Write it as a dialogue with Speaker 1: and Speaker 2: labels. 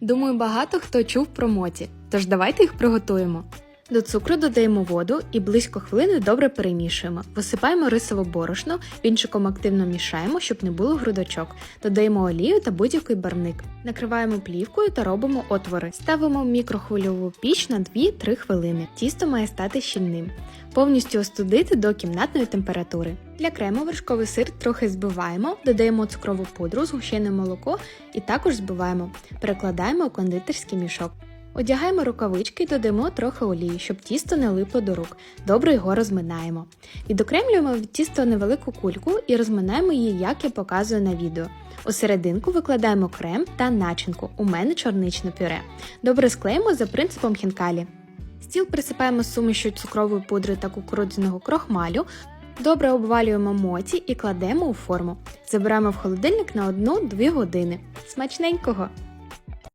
Speaker 1: Думаю, багато хто чув про моті, тож давайте їх приготуємо. До цукру додаємо воду і близько хвилини добре перемішуємо. Висипаємо рисове борошно, вінчиком активно мішаємо, щоб не було грудочок. Додаємо олію та будь-який барвник. Накриваємо плівкою та робимо отвори. Ставимо в мікрохвильову піч на 2-3 хвилини. Тісто має стати щільним. Повністю остудити до кімнатної температури. Для крему вершковий сир трохи збиваємо, додаємо цукрову пудру, згущене молоко і також збиваємо. Перекладаємо у кондитерський мішок. Одягаємо рукавички і додаємо трохи олії, щоб тісто не липло до рук. Добре його розминаємо. Відокремлюємо від тіста невелику кульку і розминаємо її, як я показую на відео. У серединку викладаємо крем та начинку. У мене чорничне пюре. Добре склеїмо за принципом хінкалі. Стіл присипаємо сумішю цукрової пудри та кукурудзяного крохмалю. Добре обвалюємо моті і кладемо у форму. Забираємо в холодильник на 1-2 години. Смачненького!